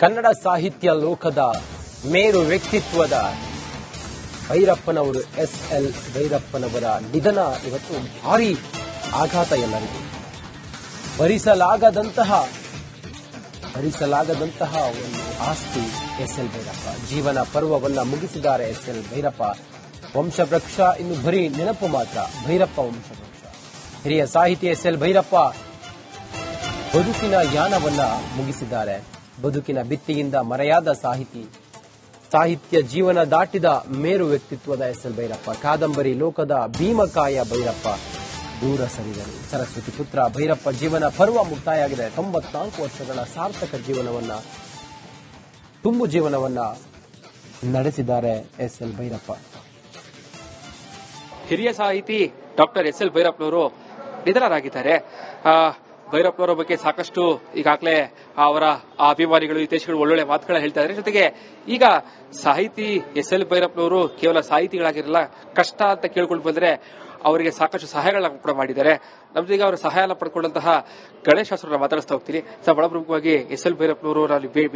ಕನ್ನಡ ಸಾಹಿತ್ಯ ಲೋಕದ ಮೇರು ವ್ಯಕ್ತಿತ್ವದ ಭೈರಪ್ಪನವರು ಎಸ್ ಎಲ್ ಭೈರಪ್ಪನವರ ನಿಧನ ಇವತ್ತು ಭಾರಿ ಆಘಾತ ಎಲ್ಲರಿಗೂ. ಭರಿಸಲಾಗದಂತಹ ಭರಿಸಲಾಗದಂತಹ ಒಂದು ಆಸ್ತಿ ಎಸ್ ಎಲ್ ಭೈರಪ್ಪ. ಜೀವನ ಪರ್ವವನ್ನ ಮುಗಿಸಿದ್ದಾರೆ ಎಸ್ ಎಲ್ ಭೈರಪ್ಪ. ವಂಶವೃಕ್ಷ ಇನ್ನು ಬರೀ ನೆನಪು ಮಾತ್ರ, ಭೈರಪ್ಪ ವಂಶವೃಕ್ಷ. ಹಿರಿಯ ಸಾಹಿತಿ ಎಸ್ ಎಲ್ ಭೈರಪ್ಪ ಬದುಕಿನ ಯಾನವನ್ನ ಮುಗಿಸಿದ್ದಾರೆ. ಬದುಕಿನ ಬಿತ್ತಿಯಿಂದ ಮರೆಯಾದ ಸಾಹಿತಿ, ಸಾಹಿತ್ಯ ಜೀವನ ದಾಟಿದ ಮೇರು ವ್ಯಕ್ತಿತ್ವದ ಎಸ್ ಎಲ್ ಭೈರಪ್ಪ, ಕಾದಂಬರಿ ಲೋಕದ ಭೀಮಕಾಯ ಭೈರಪ್ಪ. ದೂರ ಸರಿದರು. ಸರಸ್ವತಿ ಪುತ್ರ ಭೈರಪ್ಪ ಜೀವನ ಪರ್ವ ಮುಕ್ತಾಯಾಗಿದೆ ತೊಂಬತ್ನಾಲ್ಕು ವರ್ಷಗಳ ಸಾರ್ಥಕ ಜೀವನವನ್ನ, ತುಂಬು ಜೀವನವನ್ನ ನಡೆಸಿದ್ದಾರೆ ಎಸ್ ಎಲ್ ಭೈರಪ್ಪ. ಹಿರಿಯ ಸಾಹಿತಿ ಡಾಕ್ಟರ್ ಎಸ್ ಎಲ್ ಭೈರಪ್ಪನವರು ನಿಧನರಾಗಿದ್ದಾರೆ. ಭೈರಪ್ಪನವರ ಬಗ್ಗೆ ಸಾಕಷ್ಟು ಈಗಾಗಲೇ ಅವರ ಅಭಿಮಾನಿಗಳು ಹಿತೇಶಗಳು ಒಳ್ಳೊಳ್ಳೆ ಮಾತುಗಳನ್ನ ಹೇಳ್ತಾ ಇದ್ದಾರೆ. ಜೊತೆಗೆ ಈಗ ಸಾಹಿತಿ ಎಸ್ ಎಲ್ ಭೈರಪ್ಪನವರು ಕೇವಲ ಸಾಹಿತಿಗಳಾಗಿರಲ್ಲ, ಕಷ್ಟ ಅಂತ ಕೇಳ್ಕೊಂಡು ಬಂದ್ರೆ ಅವರಿಗೆ ಸಾಕಷ್ಟು ಸಹಾಯಗಳನ್ನ ಕೂಡ ಮಾಡಿದ್ದಾರೆ. ನಮ್ದೀಗ ಅವರ ಸಹಾಯ ಪಡ್ಕೊಂಡಂತಹ ಗಣೇಶ್ ಶಾಸ್ತ್ರನ ಮಾತಾಡಿಸ್ತಾ ಹೋಗ್ತೀನಿ. ಸರ್ ಬಹಳ ಪ್ರಮುಖವಾಗಿ ಎಸ್ ಎಲ್ ಭೈರಪ್ಪನವರು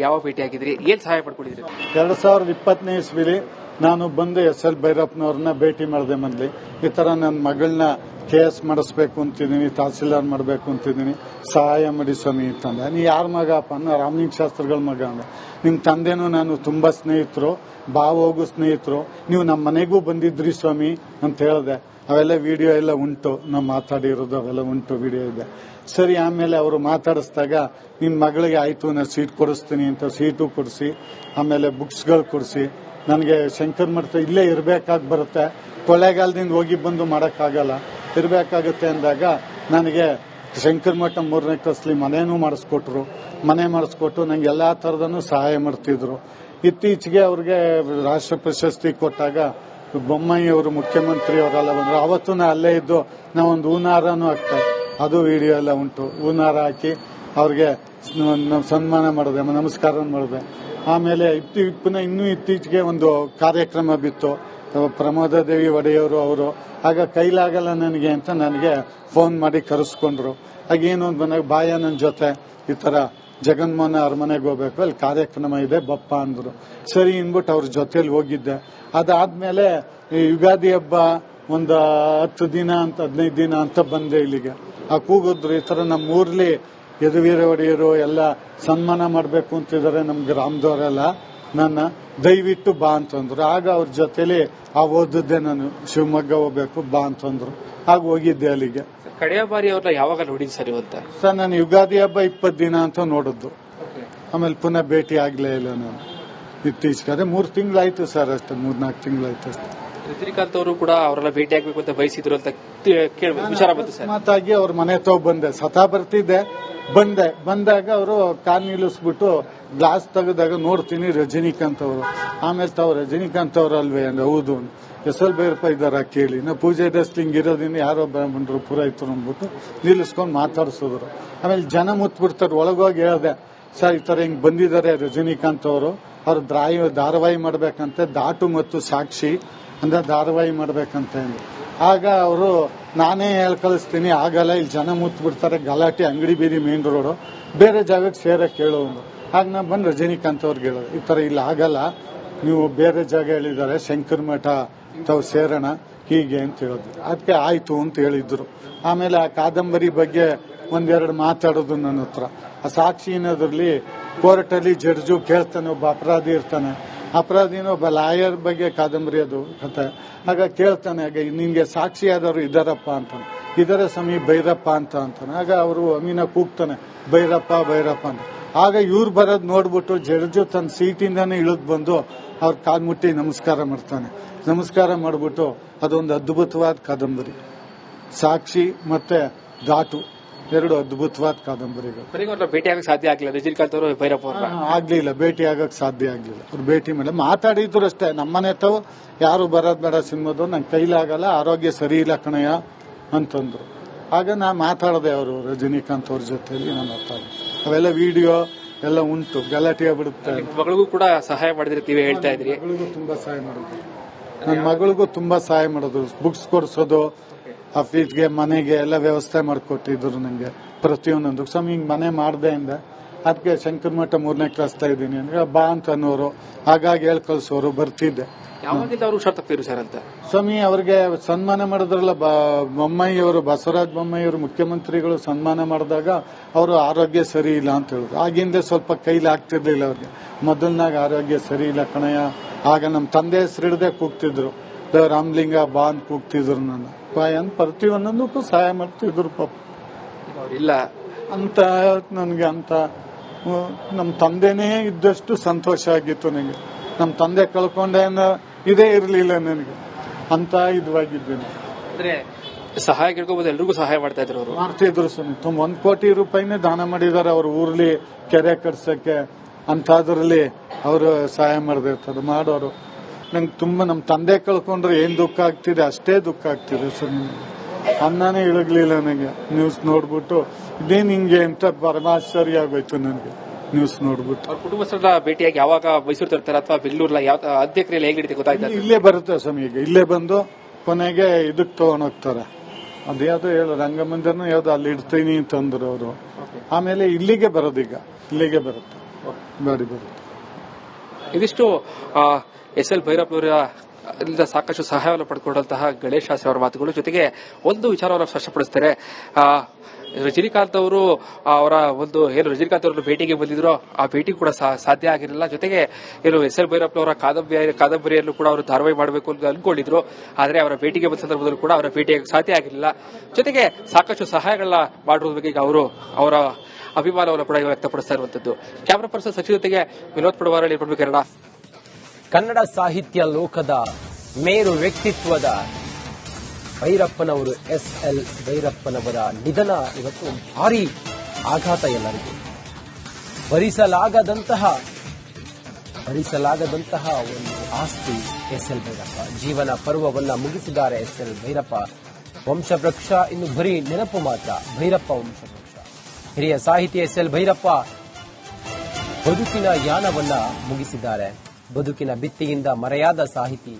ಯಾವ ಭೇಟಿ ಭೇಟಿಯಾಗಿದ್ರಿ ಏನ್ ಸಹಾಯ ಪಡ್ಕೊಂಡಿದ್ರಿ ಎರಡ್ ಸಾವಿರದ ಇಪ್ಪತ್ತನೇ ಇಸ್ವಿಲಿ ನಾನು ಬಂದು ಎಸ್ ಎಲ್ ಭೈರಪ್ಪನವ್ರನ್ನ ಭೇಟಿ ಮಾಡಿದೆ ಮೊದಲಿ. ಈ ತರ ನನ್ನ ಮಗಳನ್ನ ಕೆ ಎಸ್ ಮಾಡಿಸ್ಬೇಕು ಅಂತಿದ್ದೀನಿ, ತಹಸೀಲ್ದಾರ್ ಮಾಡಬೇಕು ಅಂತಿದ್ದೀನಿ. ಸಹಾಯ ಮಾಡಿ ಸ್ವಾಮಿ ಅಂತಂದೆ ನೀ ಯಾರ ಮಗ ಅಪ್ಪ? ಅನ್ನೋ ರಾಮಲಿಂಗ ಶಾಸ್ತ್ರಿಗಳ ಮಗ ಅಂದೆ. ನಿಮ್ಮ ತಂದೆನೂ ನಾನು ತುಂಬಾ ಸ್ನೇಹಿತರು ಬಾವೋಗು ಸ್ನೇಹಿತರು. ನೀವು ನಮ್ಮ ಮನೆಗೂ ಬಂದಿದ್ರಿ ಸ್ವಾಮಿ ಅಂತ ಹೇಳಿದೆ. ಅವೆಲ್ಲ ವಿಡಿಯೋ ಎಲ್ಲ ಉಂಟು. ನಾವು ಮಾತಾಡಿರೋದು ಅವೆಲ್ಲ ಉಂಟು, ವಿಡಿಯೋ ಇದೆ. ಸರಿ, ಆಮೇಲೆ ಅವರು ಮಾತಾಡಿಸಿದಾಗ ನಿನ್ನ ಮಗಳಿಗೆ ಆಯ್ತು ನಾನು ಸೀಟ್ ಕೊಡಿಸ್ತೀನಿ ಅಂತ ಸೀಟು ಕೊಡಿಸಿ, ಆಮೇಲೆ ಬುಕ್ಸ್ಗಳು ಕೊಡಿಸಿ ನನಗೆ ಶಂಕರ್ ಮಠ ಇಲ್ಲೇ ಇರಬೇಕಾಗಿ ಬರುತ್ತೆ. ಕೊಳೆಗಾಲದಿಂದ ಹೋಗಿ ಬಂದು ಮಾಡೋಕ್ಕಾಗಲ್ಲ. ಇರಬೇಕಾಗುತ್ತೆ ಅಂದಾಗ ನನಗೆ ಶಂಕರ್ ಮಠ ಮೂರನೇ ಕ್ಲಾಸ್ಲಿ ಮನೆಯೂ ಮಾಡಿಸ್ಕೊಟ್ರು. ಮನೆ ಮಾಡಿಸ್ಕೊಟ್ಟು ನಂಗೆ ಎಲ್ಲಾ ಥರದನ್ನು ಸಹಾಯ ಮಾಡ್ತಿದ್ರು. ಇತ್ತೀಚೆಗೆ ಅವ್ರಿಗೆ ರಾಷ್ಟ್ರ ಪ್ರಶಸ್ತಿ ಕೊಟ್ಟಾಗ ಬೊಮ್ಮಾಯಿ ಅವರು ಮುಖ್ಯಮಂತ್ರಿ ಅವರೆಲ್ಲ ಬಂದರು. ಅವತ್ತು ನಾ ಅಲ್ಲೇ ಇದ್ದು ನಾವೊಂದು ಹೂನಾರನೂ ಹಾಕ್ತಾ ಅದು ವಿಡಿಯೋ ಎಲ್ಲ ಉಂಟು. ಹೂನಾರ ಹಾಕಿ ಅವ್ರಿಗೆ ಸನ್ಮಾನ ಮಾಡಿದೆ ನಮಸ್ಕಾರ ಮಾಡಿದೆ. ಆಮೇಲೆ ಇತ್ತು ಇಪ್ಪನ ಇನ್ನೂ ಇತ್ತೀಚೆಗೆ ಒಂದು ಕಾರ್ಯಕ್ರಮ ಬಿತ್ತು. ಪ್ರಮೋದ ದೇವಿ ಒಡೆಯವರು ಅವರು. ಆಗ ಕೈಲಾಗಲ್ಲ ನನಗೆ ಅಂತ ನನಗೆ ಫೋನ್ ಮಾಡಿ ಕರೆಸ್ಕೊಂಡ್ರು. ಹಾಗೆ ಏನು ಅಂತ ಬಂದಾಗ ಬಾಯ ನನ್ನ ಜೊತೆ. ಈ ತರ ಜಗನ್ಮೋಹನ ಅರಮನೆಗೆ ಹೋಗ್ಬೇಕು, ಅಲ್ಲಿ ಕಾರ್ಯಕ್ರಮ ಇದೆ, ಬಪ್ಪ ಅಂದ್ರು. ಸರಿ ಅಂದ್ಬಿಟ್ಟು ಅವ್ರ ಜೊತೆಲಿ ಹೋಗಿದ್ದೆ. ಅದಾದ್ಮೇಲೆ ಯುಗಾದಿ ಹಬ್ಬ ಒಂದು ಹತ್ತು ದಿನ ಅಂತ, ಹದಿನೈದು ದಿನ ಅಂತ ಬಂದೆ ಇಲ್ಲಿಗೆ. ಆ ಕೂಗಿದ್ರು ಈ ತರ ನಮ್ಮ ಊರ್ಲಿ ಯದುವೀರ ಒಡೆಯರು ಎಲ್ಲ ಸನ್ಮಾನ ಮಾಡಬೇಕು ಅಂತಿದ್ದಾರೆ ನಮ್ಮ ಗ್ರಾಮದವರೆಲ್ಲ. ನನ್ನ ದಯವಿಟ್ಟು ಬಾ ಅಂತಂದ್ರು. ಆಗ ಅವ್ರ ಜೊತೆಲಿ ಆ ಓದಿದ್ದೆ ನಾನು ಶಿವಮೊಗ್ಗ ಹೋಗ್ಬೇಕು ಬಾ ಅಂತಂದ್ರು. ಆಗ ಹೋಗಿದ್ದೆ ಅಲ್ಲಿಗೆ. ಕಡೆಯ ಬಾರಿ ಅವ್ರನ್ನ ಯಾವಾಗ ನೋಡಿದ್ ಸರ್ ಇವತ್ತ? ಸರ್ ನಾನು ಯುಗಾದಿ ಹಬ್ಬ ಇಪ್ಪತ್ತು ದಿನ ಅಂತ ನೋಡಿದ್ದು. ಆಮೇಲೆ ಪುನಃ ಭೇಟಿ ಆಗ್ಲೇ ಇಲ್ಲ ನಾನು. ಇತ್ತೀಚೆಗೆ ಅದೇ ಮೂರು ತಿಂಗಳಾಯ್ತು ಸರ್ ಅಷ್ಟೇ ಮೂರ್ನಾಲ್ಕು ತಿಂಗಳಾಯ್ತು ಅಷ್ಟೇ. ರಜನಿಕಾಂತ್ ಅವರು ಕೂಡ ಅವರೆಲ್ಲ ಭೇಟಿ ಆಗ್ಬೇಕು ಅಂತ ಬಯಸಿದ್ರು ಅಂತ ಕೇಳ ವಿಚಾರ ಬಂತು ಸರ್. ಮಾತಾಗಿ ಅವ್ರ ಮನೆ ತಗೋ ಬಂದೆ. ಸತಾ ಬರ್ತಿದ್ದೆ. ಬಂದೆ. ಬಂದಾಗ ಅವರು ಕಾರ್ ನಿಲ್ಲಿಸ್ಬಿಟ್ಟು ಗ್ಲಾಸ್ ತೆಗೆದಾಗ ನೋಡ್ತೀನಿ ರಜನಿಕಾಂತ್ ಅವರು. ಆಮೇಲೆ ತಾವು ರಜನಿಕಾಂತ್ ಅವ್ರ ಅಲ್ವೇ ಅಂದ್ರೆ ಹೌದು ಎಸ್ ಎಲ್ ಭೈರಪ್ಪ ಇದ್ದಾರ ಕೇಳಿ. ನಾ ಪೂಜೆ ಡಸ್ಟ್ ಹಿಂಗ್ ಇರೋದ್ರಿಂದ ಯಾರೋ ಬಂದ್ರು ಇತ್ತು ಅಂದ್ಬಿಟ್ಟು ನಿಲ್ಲಿಸ್ಕೊಂಡು ಮಾತಾಡ್ಸಿದ್ರು. ಆಮೇಲೆ ಜನ ಮುತ್ಬಿಡ್ತಾರೆ. ಒಳಗೋಗಿ ಹೇಳ್ದೆ ಸರ್ ಈ ತರ ಹಿಂಗ್ ಬಂದಿದ್ದಾರೆ ರಜನಿಕಾಂತ್ ಅವರು. ಅವ್ರು ದ್ರಾಯ ಧಾರಾವಾಹಿ ಮಾಡ್ಬೇಕಂತೆ. ದಾಟು ಮತ್ತು ಸಾಕ್ಷಿ. ಅಂದ್ರೆ ಧಾರಾವಾಹಿ ಮಾಡ್ಬೇಕಂತ. ಹೇಳಿ ಆಗ ಅವರು, ನಾನೇ ಹೇಳಿ ಕಳಿಸ್ತೀನಿ, ಆಗಲ್ಲ, ಇಲ್ಲಿ ಜನ ಮುತ್ಬಿಡ್ತಾರೆ ಗಲಾಟೆ, ಅಂಗಡಿ ಬೀದಿ ಮೇನ್ ರೋಡ್. ಬೇರೆ ಜಾಗಕ್ಕೆ ಸೇರಕ್ಕೆ ಕೇಳೋದು. ಆಗ ನಾ ಬಂದು ರಜನಿಕಾಂತ್ ಅವ್ರಿಗೆ ಹೇಳೋದು, ಈ ತರ ಇಲ್ಲಿ, ಆಗಲ್ಲ. ನೀವು ಬೇರೆ ಜಾಗ ಹೇಳಿದ್ದಾರೆ, ಶಂಕರ್ ಮಠ, ತಾವು ಸೇರೋಣ, ಹೀಗೆ ಅಂತ ಹೇಳಿದ್ರು ಅದಕ್ಕೆ ಆಯ್ತು ಅಂತ ಹೇಳಿದ್ರು. ಆಮೇಲೆ ಆ ಕಾದಂಬರಿ ಬಗ್ಗೆ ಒಂದೆರಡು ಮಾತಾಡೋದು ನನ್ನ ಹತ್ರ. ಆ ಸಾಕ್ಷಿ ಅನ್ನೋದ್ರಲ್ಲಿ ಕೋರ್ಟಲ್ಲಿ ಜಡ್ಜು ಕೇಳ್ತಾನೆ, ಒಬ್ಬ ಅಪರಾಧಿ ಇರ್ತಾನೆ. ಅಪರಾಧಿನ ಒಬ್ಬ ಲಾಯರ್ ಬಗ್ಗೆ ಕಾದಂಬರಿ ಅದು ಕಥೆ ಆಗ ಕೇಳ್ತಾನೆ, ಆಗ ನಿನ್ಗೆ ಸಾಕ್ಷಿಯಾದವರು ಇದಾರಪ್ಪ ಅಂತ. ಇದರ ಸಮೀ ಭೈರಪ್ಪ ಅಂತ ಅಂತಾನೆ. ಆಗ ಅವರು ಅಮೀನ ಕೂಗ್ತಾನೆ, ಭೈರಪ್ಪ ಭೈರಪ್ಪ ಅಂತ. ಆಗ ಇವ್ರು ಬರೋದು ನೋಡ್ಬಿಟ್ಟು ಜಡ್ಜು ತನ್ನ ಸೀಟಿಂದಾನೇ ಇಳಿದು ಬಂದು ಅವ್ರ ಕಾಲ್ ಮುಟ್ಟಿ ನಮಸ್ಕಾರ ಮಾಡ್ತಾನೆ. ನಮಸ್ಕಾರ ಮಾಡಿಬಿಟ್ಟು ಅದೊಂದು ಅದ್ಭುತವಾದ ಕಾದಂಬರಿ. ಸಾಕ್ಷಿ ಮತ್ತೆ ದಾಟು. ಎರಡು ಅದ್ಭುತವಾದ ಕಾದಂಬರಿಗಳು. ಅವ್ರನ್ನ ಭೇಟಿ ಆಗಕ್ಕೆ ಸಾಧ್ಯ ಆಗಿಲ್ಲ ರಜನಿಕಾಂತ್ ಅವರು. ಭೈರಪ್ಪ ಆಗ್ಲಿಲ್ಲ ಭೇಟಿ ಆಗಕ್ ಸಾಧ್ಯ ಆಗ್ಲಿಲ್ಲ. ಅವ್ರು ಭೇಟಿ ಮೇಲೆ ಮಾತಾಡಿದ್ರು ಅಷ್ಟೇ. ನಮ್ಮನೆ ತಾವು ಯಾರು ಬರೋದ್ ಬೇಡ ಸಿನಿಮಾದು ನಂಗೆ ಕೈಲಾಗಲ್ಲ ಆರೋಗ್ಯ ಸರಿ ಇಲ್ಲ ಕಣಯ್ಯ ಅಂತಂದ್ರು. ಆಗ ನಾ ಮಾತಾಡಿದೆ ಅವರು ರಜನಿಕಾಂತ್ ಅವ್ರ ಜೊತೆಲಿ ನಾನು ಮಾತಾಡಿದೆ. ಅವೆಲ್ಲ ವಿಡಿಯೋ ಎಲ್ಲ ಉಂಟು. ಗಲಾಟೆ ಬಿಡುತ್ತೆ ಮಗಳಿಗೂ ಕೂಡ ಸಹಾಯ ಮಾಡಿದ್ರೆ ನೀವೇ ಹೇಳ್ತಾ ಇದ್ರಿ. ಮಗಳಿಗೂ ತುಂಬಾ ಸಹಾಯ ಮಾಡಿದ್ರು. ನನ್ನ ಮಗಳಿಗೂ ತುಂಬಾ ಸಹಾಯ ಮಾಡಿದ್ರು. ಬುಕ್ಸ್ ಕೊಡ್ಸೋದು ಆಫೀಸ್ಗೆ ಮನೆಗೆ ಎಲ್ಲ ವ್ಯವಸ್ಥೆ ಮಾಡಿಕೊಟ್ಟಿದ್ರು ನನಗೆ ಪ್ರತಿಯೊಂದೊಂದು. ಸ್ವಾಮಿ ಹಿಂಗೆ ಮನೆ ಮಾಡಿದೆ ಇಂದ ಅದಕ್ಕೆ ಶಂಕರಮಠ ಮೂರನೇ ಕ್ಲಾಸ್ ಇದ್ದೀನಿ ಅಂದ್ರೆ ಬಾ ಅಂತ ಅನ್ನೋರು ಹಾಗಾಗಿ ಹೇಳ್ ಕಳ್ಸೋರು ಬರ್ತಿದ್ದೆ. ಸರ್ ಅಂತ? ಸ್ವಾಮಿ ಅವ್ರಿಗೆ ಸನ್ಮಾನ ಮಾಡಿದ್ರಲ್ಲ ಬೊಮ್ಮಯ್ಯವರು ಬಸವರಾಜ ಬೊಮ್ಮಾಯಿಯವರು ಮುಖ್ಯಮಂತ್ರಿಗಳು ಸನ್ಮಾನ ಮಾಡಿದಾಗ ಅವರು ಆರೋಗ್ಯ ಸರಿ ಇಲ್ಲ ಅಂತ ಹೇಳಿದ್ರು. ಆಗಿಂದ ಸ್ವಲ್ಪ ಕೈಲಿ ಆಗ್ತಿರ್ಲಿಲ್ಲ ಅವ್ರಿಗೆ. ಮೊದಲನಾಗ ಆರೋಗ್ಯ ಸರಿ ಇಲ್ಲ ಕಣಯ್ಯ. ಆಗ ನಮ್ಮ ತಂದೆ ಹೆಸರಿಡದೆ ಕೂಗ್ತಿದ್ರು. ರಾಮ್ಲಿಂಗ ಬಾ ಅಂತ ಕೂಗ್ತಿದ್ರು ನನ್ನ. ಪಾಯನ್ ಪ್ರತಿಯೊಂದಕ್ಕೂ ಸಹಾಯ ಮಾಡ್ತಿದ್ರು ಪಾಪ. ಇಲ್ಲ. ಅಂತ ನನಗೆ ಅಂತ ನಮ್ಮ ತಂದೆನೇ ಇದ್ದಷ್ಟು ಸಂತೋಷ ಆಗಿತ್ತು ನನಗೆ ನಮ್ಮ ತಂದೆ ಕಳ್ಕೊಂಡೆ ಅನ್ನೋ ಇದೇ ಇರಲಿಲ್ಲ ನನಗೆ. ಅಂತ ಇದ್ವಾಗಿದ್ದೀನಿ. ಅಂದ್ರೆ ಸಹಾಯ ಕೇಳ್ಕೊಬೋದು ಎಲ್ರಿಗೂ ಸಹಾಯ ಮಾಡ್ತಾ ಇದ್ರು ಅವರು. ಮಾಡ್ತಿದ್ರು ಸ್ವಾಮಿ ತುಂಬ ಒಂದ್ ಕೋಟಿ ರೂಪಾಯಿನೇ ದಾನ ಮಾಡಿದ್ದಾರೆ ಅವ್ರ ಊರ್ಲಿ ಕೆರೆ ಕಟ್ಸಕ್ಕೆ. ಅಂತದ್ರಲ್ಲಿ ಅವರು ಸಹಾಯ ಮಾಡ್ದಿರ್ತಾರೆ ಮಾಡೋರು. ನಂಗೆ ತುಂಬಾ ನಮ್ಮ ತಂದೆ ಕಳ್ಕೊಂಡ್ರೆ ಏನು ದುಃಖ ಆಗ್ತಿದೆ? ಅಷ್ಟೇ ದುಃಖ ಆಗ್ತಿದೆ ಸ್ವಾಮಿ ಅನ್ನನೇ ಇಳಗ್ಲಿಲ್ಲ ನನಗೆ ನ್ಯೂಸ್ ನೋಡ್ಬಿಟ್ಟು. ಇದೇನ್ ಹಿಂಗೆ ಅಂತ ಪರಮಾಶ್ಚರ್ಯ ಆಗೋಯ್ತು ನನಗೆ ನ್ಯೂಸ್ ನೋಡ್ಬಿಟ್ಟು. ಅವ್ರ ಕುಟುಂಬಸ್ಥರನ್ನ ಭೇಟಿಯಾಗಿ ಯಾವಾಗ ಮೈಸೂರು ತರ್ತಾರೆ ಅಥವಾ ಬೆಂಗಳೂರಲ್ಲ ಯಾವ ಅಧ್ಯಕ್ಷರಲ್ಲಿ ಹೇಗೆ ನಡೀತಿ ಗೊತ್ತಾಯ್ತು? ಇಲ್ಲೇ ಬರುತ್ತೆ ಸ್ವಾಮಿ ಈಗ ಇಲ್ಲೇ ಬಂದು ಕೊನೆಗೆ ಇದಕ್ಕೆ ಇದಕ್ ತಗೊಂಡೋಗ್ತಾರೆ ಅದ್ಯಾವ್ದೋ ಹೇಳು ರಂಗಮಂದಿರನೂ ಯಾವ್ದು ಅಲ್ಲಿ ಇಡ್ತೀನಿ ಅಂತಂದ್ರು ಅವರು. ಆಮೇಲೆ ಇಲ್ಲಿಗೆ ಬರೋದೀಗ. ಇಲ್ಲಿಗೆ ಬರುತ್ತೆ. ಗಾಡಿ ಬರುತ್ತೆ. ಇದಿಷ್ಟು ಎಸ್ ಎಲ್ ಭೈರಪ್ಪನವರ ಸಾಕಷ್ಟು ಸಹಾಯವನ್ನು ಪಡೆದುಕೊಂಡಂತಹ ಗಣೇಶ್ ಶಾಸ್ತ್ರಿ ಅವರ ಮಾತುಗಳು. ಜೊತೆಗೆ ಒಂದು ವಿಚಾರವನ್ನು ಸ್ಪಷ್ಟಪಡಿಸ್ತಾರೆ. ರಜನಿಕಾಂತ್ ಅವರು ಅವರ ಒಂದು ಏನು ರಜನಿಕಾಂತ್ ಅವರನ್ನು ಭೇಟಿಗೆ ಬಂದಿದ್ರು ಆ ಭೇಟಿ ಕೂಡ ಸಾಧ್ಯ ಆಗಿರಲಿಲ್ಲ. ಜೊತೆಗೆ ಏನು ಎಸ್ ಎಲ್ ಭೈರಪ್ಪನವರ ಕಾದಂಬರಿ, ಕಾದಂಬರಿಯನ್ನು ಕೂಡ ಅವರು ಧಾರಾವಾಹಿ ಮಾಡಬೇಕು ಅಂತ ಅನ್ಕೊಂಡಿದ್ರು. ಆದರೆ ಅವರ ಭೇಟಿಗೆ ಬಂದ ಸಂದರ್ಭದಲ್ಲೂ ಕೂಡ ಅವರ ಭೇಟಿ ಸಾಧ್ಯ ಆಗಿರಲಿಲ್ಲ. ಜೊತೆಗೆ ಸಾಕಷ್ಟು ಸಹಾಯಗಳನ್ನ ಮಾಡಿರೋದ್ರ ಬಗ್ಗೆ ಅವರು ಅವರ ಅಭಿಮಾನವನ್ನು ಕೂಡ ವ್ಯಕ್ತಪಡಿಸ್ತಾ ಇರುವಂತದ್ದು. ಕ್ಯಾಮರಾ ಪರ್ಸನ್ ಸಚಿವ ಜೊತೆಗೆ ವಿನೋದ್ ಕೊಡ್ಬೇಕು ಕನ್ನಡ. ಕನ್ನಡ ಸಾಹಿತ್ಯ ಲೋಕದ ಮೇರು ವ್ಯಕ್ತಿತ್ವದ ಭೈರಪ್ಪನವರು ಎಸ್ ಎಲ್ ಭೈರಪ್ಪನವರ ನಿಧನ ಇವತ್ತು ಭಾರಿ ಆಘಾತ ಎಲ್ಲರಿಗೂ. ಭರಿಸಲಾಗದಂತಹ ಭರಿಸಲಾಗದಂತಹ ಒಂದು ಆಸ್ತಿ ಎಸ್ ಎಲ್ ಭೈರಪ್ಪ. ಜೀವನ ಪರ್ವವನ್ನ ಮುಗಿಸಿದ್ದಾರೆ ಎಸ್ ಎಲ್ ಭೈರಪ್ಪ. ವಂಶವೃಕ್ಷ ಇನ್ನು ಬರೀ ನೆನಪು ಮಾತ್ರ. ಭೈರಪ್ಪ ವಂಶವೃಕ್ಷ. ಹಿರಿಯ ಸಾಹಿತಿ ಎಸ್ ಎಲ್ ಭೈರಪ್ಪ ಬದುಕಿನ ಯಾನವನ್ನ ಮುಗಿಸಿದ್ದಾರೆ. ಬದುಕಿನ ಬಿತ್ತಿಯಿಂದ ಮರೆಯಾದ ಸಾಹಿತಿ,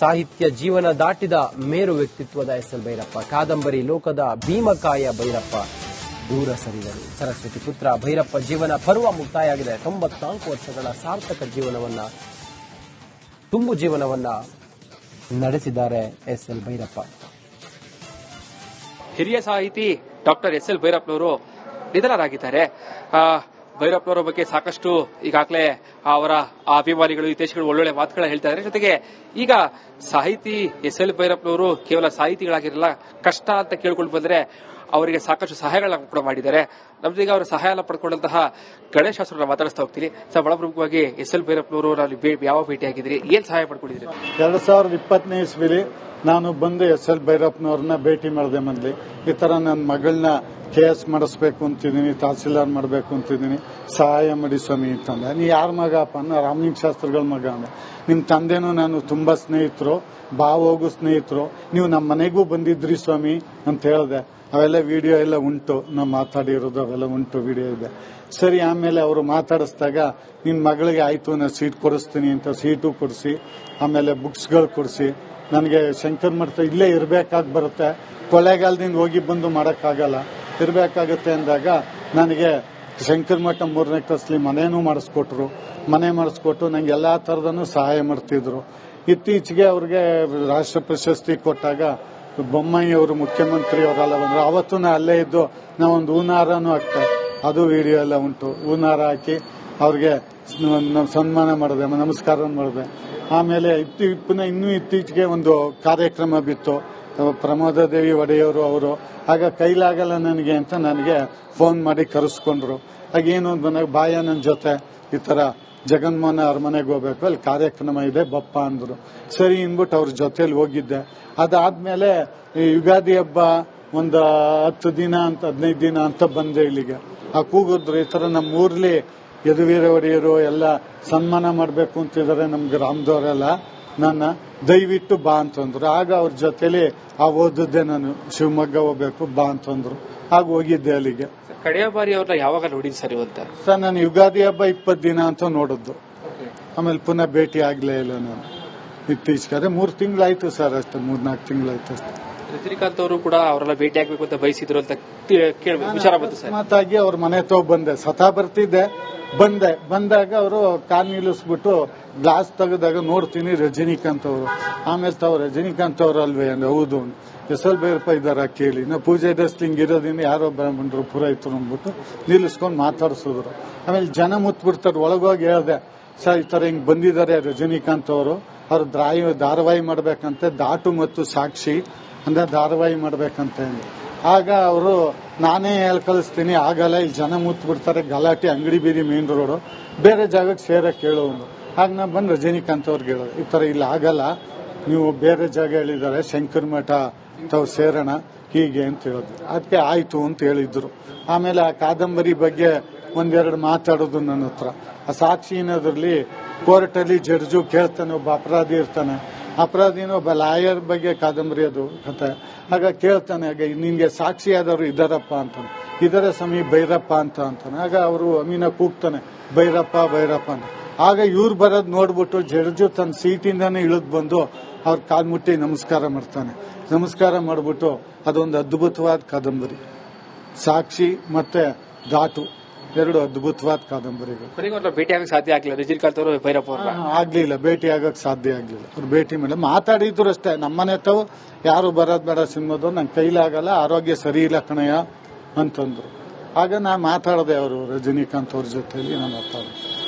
ಸಾಹಿತ್ಯ ಜೀವನ ದಾಟಿದ ಮೇರು ವ್ಯಕ್ತಿತ್ವದ ಎಸ್ ಎಲ್ ಭೈರಪ್ಪ. ಕಾದಂಬರಿ ಲೋಕದ ಭೀಮಕಾಯ ಭೈರಪ್ಪ. ದೂರ ಸರಿದರು. ಸರಸ್ವತಿ ಪುತ್ರ ಭೈರಪ್ಪ ಜೀವನ ಪರ್ವ ಮುಕ್ತಾಯ ಆಗಿದೆ ತೊಂಬತ್ನಾಲ್ಕು ವರ್ಷಗಳ ಸಾರ್ಥಕ ಜೀವನವನ್ನ, ತುಂಬು ಜೀವನವನ್ನ ನಡೆಸಿದ್ದಾರೆ ಎಸ್ ಎಲ್ ಭೈರಪ್ಪ. ಹಿರಿಯ ಸಾಹಿತಿ ಡಾಕ್ಟರ್ ಎಸ್ ಎಲ್ ಭೈರಪ್ಪನವರು ನಿಧನರಾಗಿದ್ದಾರೆ. ಭೈರಪ್ಪನವರ ಬಗ್ಗೆ ಸಾಕಷ್ಟು ಈಗಾಗಲೇ ಅವರ ಅಭಿಮಾನಿಗಳು, ಹಿತೈಷಿಗಳು ಒಳ್ಳೊಳ್ಳೆ ಮಾತುಗಳ ಹೇಳ್ತಾ ಇದ್ದಾರೆ. ಜೊತೆಗೆ ಈಗ ಸಾಹಿತಿ ಎಸ್ ಎಲ್ ಭೈರಪ್ಪನವರು ಕೇವಲ ಸಾಹಿತಿಗಳಾಗಿರಲ್ಲ, ಕಷ್ಟ ಅಂತ ಕೇಳ್ಕೊಂಡು ಬಂದ್ರೆ ಅವರಿಗೆ ಸಾಕಷ್ಟು ಸಹಾಯಗಳನ್ನ ಕೂಡ ಮಾಡಿದ್ದಾರೆ. ನಮ್ದೀಗ ಅವರ ಸಹಾಯ ಪಡ್ಕೊಂಡಂತಹ ಗಣೇಶ್ ಶಾಸ್ತ್ರನ ಮಾತಾಡಿಸ್ತಾ ಹೋಗ್ತೀನಿ. ಸರ್ ಬಹಳ ಪ್ರಮುಖವಾಗಿ ಎಸ್ ಎಲ್ ಭೈರಪ್ಪನವರು ನಾವು ಯಾವ ಭೇಟಿ ಆಗಿದ್ರಿ ಏನ್ ಸಹಾಯ ಪಡ್ಕೊಂಡಿದ್ರಿ ಎರಡ್ ಸಾವಿರದ ಇಪ್ಪತ್ತನೇ ಇಸ್ವಿಲಿ ನಾನು ಬಂದು ಎಸ್ ಎಲ್ ಭೈರಪ್ಪನವ್ರನ್ನ ಭೇಟಿ ಮಾಡಿದೆ ಮೊದಲಿ ಈ ತರ ನನ್ನ ಮಗಳನ್ನ ಕೆ ಎಸ್ ಮಾಡಿಸ್ಬೇಕು ಅಂತಿದ್ದೀನಿ, ತಹಸೀಲ್ದಾರ್ ಮಾಡಬೇಕು ಅಂತಿದ್ದೀನಿ. ಸಹಾಯ ಮಾಡಿ ಸ್ವಾಮಿ ಅಂತಂದೆ. ನೀ ಯಾರ ಮಗ ಅಪ್ಪ? ಅನ್ನ ರಾಮಲಿಂಗ ಶಾಸ್ತ್ರಿಗಳ ಮಗ ಅಂದೆ. ನಿಮ್ಮ ತಂದೆನೂ ನಾನು ತುಂಬಾ ಸ್ನೇಹಿತರು ಬಾ ಹೋಗು ಸ್ನೇಹಿತರು. ನೀವು ನಮ್ಮ ಮನೆಗೂ ಬಂದಿದ್ರಿ ಸ್ವಾಮಿ ಅಂತ ಹೇಳಿದೆ. ಅವೆಲ್ಲ ವಿಡಿಯೋ ಎಲ್ಲ ಉಂಟು. ನಾವು ಮಾತಾಡಿರೋದು ಅವೆಲ್ಲ ಉಂಟು ವಿಡಿಯೋ ಇದೆ. ಸರಿ, ಆಮೇಲೆ ಅವರು ಮಾತಾಡಿಸ್ದಾಗ ನಿನ್ನ ಮಗಳಿಗೆ ಆಯ್ತು ನಾನು ಸೀಟ್ ಕೊಡಿಸ್ತೀನಿ ಅಂತ ಸೀಟು ಕೊಡಿಸಿ, ಆಮೇಲೆ ಬುಕ್ಸ್ಗಳು ಕೊಡಿಸಿ. ನನಗೆ ಶಂಕರ್ ಮಠ ಇಲ್ಲೇ ಇರಬೇಕಾಗಿ ಬರುತ್ತೆ. ಕೊಳೆಗಾಲದಿಂದ ಹೋಗಿ ಬಂದು ಮಾಡೋಕ್ಕಾಗಲ್ಲ. ಇರಬೇಕಾಗುತ್ತೆ ಅಂದಾಗ ನನಗೆ ಶಂಕರ್ ಮಠ ಮೂರನೇ ಕ್ಲಾಸ್ಲಿ ಮನೇನೂ ಮಾಡಿಸ್ಕೊಟ್ರು. ಮನೆ ಮಾಡಿಸ್ಕೊಟ್ಟು ನಂಗೆ ಎಲ್ಲ ಥರದನ್ನು ಸಹಾಯ ಮಾಡ್ತಿದ್ರು. ಇತ್ತೀಚೆಗೆ ಅವ್ರಿಗೆ ರಾಷ್ಟ್ರ ಪ್ರಶಸ್ತಿ ಕೊಟ್ಟಾಗ ಬೊಮ್ಮಾಯಿ ಅವರು ಮುಖ್ಯಮಂತ್ರಿ ಅವರೆಲ್ಲ ಬಂದ್ರು. ಅವತ್ತು ನಾ ಅಲ್ಲೇ ಇದ್ದು ನಾವೊಂದು ಹೂನಾರನೂ ಹಾಕ್ತಾ, ಅದು ವಿಡಿಯೋ ಎಲ್ಲ ಉಂಟು. ಹೂನಾರ ಹಾಕಿ ಅವ್ರಿಗೆ ಸನ್ಮಾನ ಮಾಡಿದೆ ನಮಸ್ಕಾರ ಮಾಡಿದೆ. ಆಮೇಲೆ ಇತ್ತಿ, ಪುನಃ ಇನ್ನೂ ಇತ್ತೀಚೆಗೆ ಒಂದು ಕಾರ್ಯಕ್ರಮ ಬಿತ್ತು. ಪ್ರಮೋದ ದೇವಿ ಒಡೆಯವರು ಅವರು. ಆಗ ಕೈಲಾಗಲ್ಲ ನನಗೆ ಅಂತ ನನಗೆ ಫೋನ್ ಮಾಡಿ ಕರೆಸ್ಕೊಂಡ್ರು. ಆಗೇನು ನನಗೆ ಬಾಯ ನನ್ನ ಜೊತೆ ಈ ತರ ಜಗನ್ಮೋಹನ ಅವ್ರ ಮನೆಗೆ ಹೋಗ್ಬೇಕು. ಅಲ್ಲಿ ಕಾರ್ಯಕ್ರಮ ಇದೆ, ಬಪ್ಪ ಅಂದ್ರು. ಸರಿ ಅಂದ್ಬಿಟ್ಟು ಅವ್ರ ಜೊತೆಲಿ ಹೋಗಿದ್ದೆ. ಅದಾದ್ಮೇಲೆ ಯುಗಾದಿ ಹಬ್ಬ ಒಂದು ಹತ್ತು ದಿನ ಅಂತ, ಹದಿನೈದು ದಿನ ಅಂತ ಬಂದೆ ಇಲ್ಲಿಗೆ. ಆ ಕೂಗಿದ್ರು, ಈ ತರ ನಮ್ಮ ಊರ್ಲಿ ಯದುವೀರ ಒಡೆಯರು ಎಲ್ಲ ಸನ್ಮಾನ ಮಾಡಬೇಕು ಅಂತಿದ್ದಾರೆ ನಮ್ಗೆ ಗ್ರಾಮದವರೆಲ್ಲ. ನನ್ನ ದಯವಿಟ್ಟು ಬಾ ಅಂತಂದ್ರು. ಆಗ ಅವ್ರ ಜೊತೆಲಿ ಆ ಓದಿದ್ದೆ ನಾನು ಶಿವಮೊಗ್ಗ ಹೋಗ್ಬೇಕು ಬಾ ಅಂತಂದ್ರು. ಆಗ ಹೋಗಿದ್ದೆ ಅಲ್ಲಿಗೆ. ಕಡೆಯ ಬಾರಿ ಅವ್ರನ್ನ ಯಾವಾಗ ನೋಡಿದ್ ಸರ್ ಇವತ್ತ ಸರ್ ನಾನು ಯುಗಾದಿ ಹಬ್ಬ ಇಪ್ಪತ್ತು ದಿನ ಅಂತ ನೋಡಿದ್ದು. ಆಮೇಲೆ ಪುನಃ ಭೇಟಿ ಆಗ್ಲೇ ಇಲ್ಲ ನಾನು. ಇತ್ತೀಚೆಗೆ ಮೂರು ತಿಂಗಳಾಯ್ತು ಸರ್ ಅಷ್ಟೇ ಮೂರ್ನಾಲ್ಕು ತಿಂಗಳಾಯ್ತು ಅಷ್ಟೇ. ರಜನಿಕಾಂತ್ ಅವರು ಕೂಡ ಅವರೆಲ್ಲ ಭೇಟಿ ಆಗ್ಬೇಕು ಅಂತ ಬಯಸಿದ್ರು ಅಂತ ಕೇಳಬೇಕು ವಿಚಾರ ಬಂತು ಅಕಸ್ಮಾತಾಗಿ ಅವ್ರ ಮನೆ ತಗೋ ಬಂದೆ. ಸತಾ ಬರ್ತಿದ್ದೆ ಬಂದೆ. ಬಂದಾಗ ಅವರು ಕಾರ್ ನಿಲ್ಲಿಸ್ಬಿಟ್ಟು ಗ್ಲಾಸ್ ತೆಗೆದಾಗ ನೋಡ್ತೀನಿ ರಜನಿಕಾಂತ್ ಅವರು. ಆಮೇಲೆ ತಾವು ರಜನಿಕಾಂತ್ ಅವ್ರು ಅಲ್ವೇ ಅಂದ್ರೆ ಹೌದು ಎಸ್ ಎಲ್ ಭೈರಪ್ಪ ಕೇಳಿ. ನಾ ಪೂಜೆ ಡೆಸ್ಲಿಂಗ್ ಇರೋದ್ರಿಂದ ಯಾರೋ ಬ್ರಾಹ್ಮಣರು ಇತ್ತು ಅಂದ್ಬಿಟ್ಟು ನಿಲ್ಲಿಸ್ಕೊಂಡು ಮಾತಾಡಿಸಿದ್ರು. ಆಮೇಲೆ ಜನ ಮುತ್ಬಿಡ್ತಾರೆ. ಒಳಗೋಗಿ ಹೇಳ್ದೆ, ಸರ್, ಈ ತರ ಹಿಂಗ್ ಬಂದಿದ್ದಾರೆ ರಜನಿಕಾಂತ್ ಅವರು. ಅವ್ರು ದ್ರಾಯಿ, ಧಾರಾವಾಹಿ ಮಾಡ್ಬೇಕಂತ. ದಾಟು ಮತ್ತು ಸಾಕ್ಷಿ. ಅಂದ್ರೆ ಧಾರಾವಾಹಿ ಮಾಡ್ಬೇಕಂತ. ಆಗ ಅವರು, ನಾನೇ ಹೇಳಿ ಕಳಿಸ್ತೀನಿ. ಆಗಲ್ಲ. ಇಲ್ಲಿ ಜನ ಮುತ್ ಬಿಡ್ತಾರೆ ಗಲಾಟೆ, ಅಂಗಡಿ ಬೀದಿ ಮೇನ್ ರೋಡು ಬೇರೆ ಜಾಗಕ್ಕೆ ಸೇರಕ್ಕೆ ಕೇಳೋನು. ಆಗ ನಾ ಬಂದು ರಜನಿಕಾಂತ್ ಅವ್ರಿಗೆ ಹೇಳೋದು, ಈ ತರ ಇಲ್ಲ ಆಗಲ್ಲ ನೀವು ಬೇರೆ ಜಾಗ ಹೇಳಿದ್ದಾರೆ, ಶಂಕರ್ ಮಠ ತಾವು ಸೇರೋಣ, ಹೀಗೆ ಅಂತ ಹೇಳಿದ್ರು ಅದಕ್ಕೆ ಆಯ್ತು ಅಂತ ಹೇಳಿದ್ರು. ಆಮೇಲೆ ಆ ಕಾದಂಬರಿ ಬಗ್ಗೆ ಒಂದೆರಡು ಮಾತಾಡೋದು ನನ್ನ ಹತ್ರ. ಆ ಸಾಕ್ಷಿ ಅನ್ನೋದ್ರಲ್ಲಿ ಕೋರ್ಟಲ್ಲಿ ಜಡ್ಜು ಕೇಳ್ತಾನೆ, ಒಬ್ಬ ಅಪರಾಧಿ ಇರ್ತಾನೆ. ಅಪರಾಧಿನ ಒಬ್ಬ ಲಾಯರ್ ಬಗ್ಗೆ ಕಾದಂಬರಿ ಅದು ಕಥೆ ಆಗ ಕೇಳ್ತಾನೆ, ಆಗ ನಿನ್ಗೆ ಸಾಕ್ಷಿಯಾದವರು ಇದಾರಪ್ಪ ಅಂತ ಇದರ ಸಮೀ ಭೈರಪ್ಪ ಅಂತ ಅಂತಾನೆ. ಆಗ ಅವರು ಅಮೀನ ಕೂಗ್ತಾನೆ, ಭೈರಪ್ಪ ಭೈರಪ್ಪ ಅಂತ. ಆಗ ಇವ್ರು ಬರೋದ್ ನೋಡ್ಬಿಟ್ಟು ಜಡ್ಜು ತನ್ನ ಸೀಟಿಂದಾನೇ ಇಳಿದು ಬಂದು ಅವ್ರ ಕಾಲ್ ಮುಟ್ಟಿ ನಮಸ್ಕಾರ ಮಾಡ್ತಾನೆ. ನಮಸ್ಕಾರ ಮಾಡಿಬಿಟ್ಟು ಅದೊಂದು ಅದ್ಭುತವಾದ ಕಾದಂಬರಿ. ಸಾಕ್ಷಿ ಮತ್ತೆ ದಾಟು ಎರಡು ಅದ್ಭುತವಾದ ಕಾದಂಬರಿಗಳು. ಭೇಟಿ ಆಗಕ್ಕೆ ಸಾಧ್ಯ ಆಗಲಿಲ್ಲ? ರಜನಿಕಾಂತ್ ಅವರು ಭೈರಪ್ಪ ಆಗ್ಲಿಲ್ಲ. ಭೇಟಿ ಆಗಕ್ ಸಾಧ್ಯ ಆಗ್ಲಿಲ್ಲ. ಅವ್ರು ಭೇಟಿ ಮೇಲೆ ಮಾತಾಡಿದ್ರು ಅಷ್ಟೇ. ನಮ್ಮನೆ ತಾವು ಯಾರು ಬರೋದ್ ಬೇಡ ಸಿನಿಮಾದು ನಂಗೆ ಕೈಲಾಗಲ್ಲ ಆರೋಗ್ಯ ಸರಿ ಇಲ್ಲ ಕಣಯ್ಯ ಅಂತಂದ್ರು. ಆಗ ನಾ ಮಾತಾಡಿದೆ ಅವರು ರಜನಿಕಾಂತ್ ಅವ್ರ ಜೊತೆಲಿ ನಾನು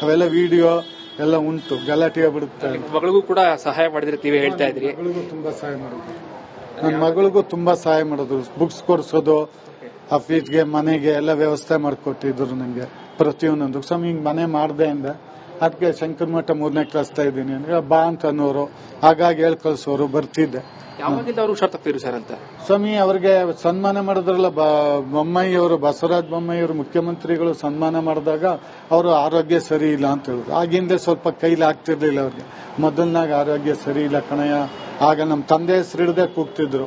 ಅವೆಲ್ಲ ವಿಡಿಯೋ ಎಲ್ಲ ಉಂಟು ಗಲಾಟೆ ಬಿಡುತ್ತೆ ಮಗಳಿಗೂ ಕೂಡ ಸಹಾಯ ಮಾಡಿದ್ರೆ ನೀವೇ ಹೇಳ್ತಾ ಇದ್ರಿ. ಮಗಳಿಗೂ ತುಂಬಾ ಸಹಾಯ ಮಾಡಿದ್ರು ನನ್ನ ಮಗಳಿಗೂ ತುಂಬಾ ಸಹಾಯ ಮಾಡಿದ್ರು ಬುಕ್ಸ್ ಕೊಡ್ಸೋದು ಆಫೀಸ್ಗೆ ಮನೆಗೆ ಎಲ್ಲ ವ್ಯವಸ್ಥೆ ಮಾಡಿಕೊಟ್ಟಿದ್ರು ನನಗೆ ಪ್ರತಿಯೊಂದೊಂದು. ಸಮ ಹಿಂಗ್ ಮನೆ ಮಾಡ್ದೆ ಅಂದೆ. ಅದಕ್ಕೆ ಶಂಕರಮಠ ಮೂರನೇ ಕ್ಲಾಸ್ ಇದ್ದೀನಿ ಅಂದ್ರೆ ಬಾ ಅಂತ ಅನ್ನೋರು ಹಾಗಾಗಿ ಹೇಳ್ ಕಳ್ಸೋರು ಬರ್ತಿದ್ದೆ. ಯಾವಾಗಿಂದ ಅವರು ಹುಷಾರ್ ತಪ್ಪಿರು ಸರ್ ಅಂತ? ಸ್ವಾಮಿ ಅವ್ರಿಗೆ ಸನ್ಮಾನ ಮಾಡಿದ್ರಲ್ಲ ಬೊಮ್ಮಾಯಿಯವರು ಬಸವರಾಜ ಬೊಮ್ಮಾಯಿಯವರು ಮುಖ್ಯಮಂತ್ರಿಗಳು ಸನ್ಮಾನ ಮಾಡಿದಾಗ ಅವರು ಆರೋಗ್ಯ ಸರಿ ಇಲ್ಲ ಅಂತ ಹೇಳಿದ್ರು. ಆಗಿಂದ ಸ್ವಲ್ಪ ಕೈಲಿ ಆಗ್ತಿರ್ಲಿಲ್ಲ ಅವ್ರಿಗೆ. ಮೊದಲನಾಗ ಆರೋಗ್ಯ ಸರಿ ಇಲ್ಲ ಕಣಯ್ಯ. ಆಗ ನಮ್ಮ ತಂದೆ ಹೆಸರು ಹಿಡ್ದೆ ಕೂಗ್ತಿದ್ರು.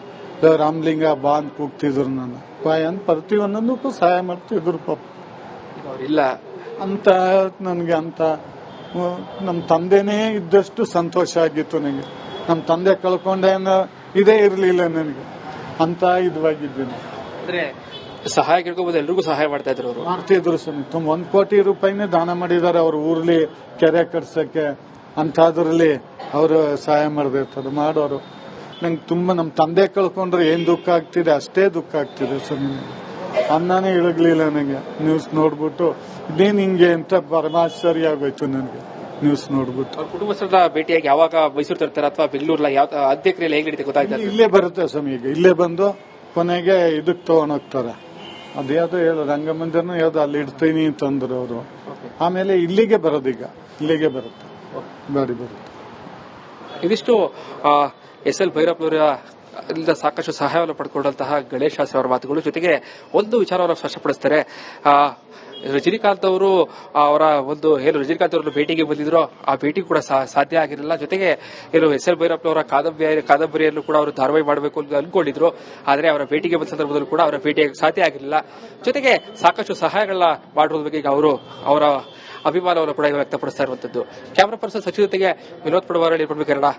ರಾಮಲಿಂಗ ಬಾ ಅಂತ ಕೂಗ್ತಿದ್ರು ನಾನು ಬಾಯ್ ಅಂತ ಪ್ರತಿಯೊಂದಕ್ಕೂ ಸಹಾಯ ಮಾಡ್ತಿದ್ರು ಪಾಪ. ಅವ್ರಿಲ್ಲ. ಅಂತ ನನಗೆ ಅಂತ. ನಮ್ಮ ತಂದೆನೇ ಇದ್ದಷ್ಟು ಸಂತೋಷ ಆಗಿತ್ತು ನನಗೆ. ನಮ್ಮ ತಂದೆ ಕಳ್ಕೊಂಡೆ ಅನ್ನೋ ಇದೇ ಇರಲಿಲ್ಲ ನನಗೆ. ಅಂತ ಇದ್ವಾಗಿದ್ದೀನಿ. ಅಂದ್ರೆ ಸಹಾಯ ಕೇಳ್ಕೊಬೋದು ಎಲ್ರಿಗೂ ಸಹಾಯ ಮಾಡ್ತಾ ಇದ್ರು ಅವರು. ಮಾಡ್ತಿದ್ರು ಸ್ವಾಮಿ ತುಂಬ ಒಂದ್ ಕೋಟಿ ರೂಪಾಯಿನೇ ದಾನ ಮಾಡಿದ್ದಾರೆ ಅವ್ರ ಊರ್ಲಿ ಕೆರೆ ಕಟ್ಸಕ್ಕೆ. ಅಂಥದ್ರಲ್ಲಿ ಅವರು ಸಹಾಯ ಮಾಡ್ದಿರ್ತಾರೆ ಮಾಡೋರು. ನಂಗೆ ತುಂಬಾ ನಮ್ಮ ತಂದೆ ಕಳ್ಕೊಂಡ್ರೆ ಏನ್ ದುಃಖ ಆಗ್ತಿದೆ? ಅಷ್ಟೇ ದುಃಖ ಆಗ್ತಿದೆ ಸ್ವಾಮಿ. ಅನ್ನನೇ ಇಳಗ್ಲಿಲ್ಲ ನನಗೆ ನ್ಯೂಸ್ ನೋಡ್ಬಿಟ್ಟು ಇದೇನ್ ಹಿಂಗೆ ಅಂತ ಪರಮಾಶ್ಚರ್ಯ ಆಗೋಯ್ತು ನನಗೆ. ನ್ಯೂಸ್ ನೋಡ್ಬಿಟ್ಟು. ಕುಟುಂಬಸ್ಥರ ಭೇಟಿಯಾಗಿ ಯಾವಾಗ ಮೈಸೂರು ತರ್ತಾರೆ ಅಥವಾ ಬೆಂಗಳೂರಲ್ಲ ಯಾವ ಅಧ್ಯಕ್ಷರಲ್ಲಿ ಹೇಗೆ ನಡೀತೆ ಗೊತ್ತಾಯ್ತು ಇಲ್ಲೇ ಬರುತ್ತೆ ಸ್ವಾಮಿ ಈಗ. ಇಲ್ಲೇ ಬಂದು ಕೊನೆಗೆ ಇದಕ್ ತಗೊಂಡೋಗ್ತಾರೆ ಅದ್ಯಾವುದೋ ಹೇಳೋ ರಂಗಮಂದಿರನೂ ಯಾವ್ದು ಅಲ್ಲಿ ಇಡ್ತೀನಿ ಅಂತಂದ್ರು ಅವರು. ಆಮೇಲೆ ಇಲ್ಲಿಗೆ ಬರೋದೀಗ. ಇಲ್ಲಿಗೆ ಬರುತ್ತೆ. ಬರಿ ಬರುತ್ತೆ. ಇದಿಷ್ಟು ಎಸ್ ಎಲ್ ಭೈರಪ್ಪನವರ ಇಲ್ಲಿಂದ ಸಾಕಷ್ಟು ಸಹಾಯವನ್ನು ಪಡ್ಕೊಂಡಂತಹ ಗಣೇಶ್ ಶಾಸ್ತ್ರಿ ಅವರ ಮಾತುಗಳು. ಜೊತೆಗೆ ಒಂದು ವಿಚಾರವನ್ನು ಸ್ಪಷ್ಟಪಡಿಸ್ತಾರೆ. ರಜನಿಕಾಂತ್ ಅವರು ಅವರ ಒಂದು ಏನು ರಜನಿಕಾಂತ್ ಅವರನ್ನು ಭೇಟಿಗೆ ಬಂದಿದ್ರು ಆ ಭೇಟಿ ಕೂಡ ಸಾಧ್ಯ ಆಗಿರಲಿಲ್ಲ. ಜೊತೆಗೆ ಏನು ಎಸ್ ಎಲ್ ಭೈರಪ್ಪನವರ ಕಾದಂಬರಿ, ಕಾದಂಬರಿಯನ್ನು ಕೂಡ ಅವರು ಧಾರವಾಹಿ ಮಾಡಬೇಕು ಅಂತ ಅನ್ಕೊಂಡಿದ್ರು. ಆದರೆ ಅವರ ಭೇಟಿಗೆ ಬಂದ ಸಂದರ್ಭದಲ್ಲೂ ಕೂಡ ಅವರ ಭೇಟಿ ಸಾಧ್ಯ ಆಗಿರಲಿಲ್ಲ. ಜೊತೆಗೆ ಸಾಕಷ್ಟು ಸಹಾಯಗಳನ್ನ ಮಾಡೋದ್ರ ಬಗ್ಗೆ ಅವರು ಅವರ ಅಭಿಮಾನವನ್ನು ಕೂಡ ವ್ಯಕ್ತಪಡಿಸ್ತಾ ಇರುವಂತದ್ದು. ಕ್ಯಾಮರಾ ಪರ್ಸನ್ ಸಚಿವ ಜೊತೆಗೆ ವಿನೋದ್ ಪಡವಾರಳ್ಳಿ ಕನ್ನಡ.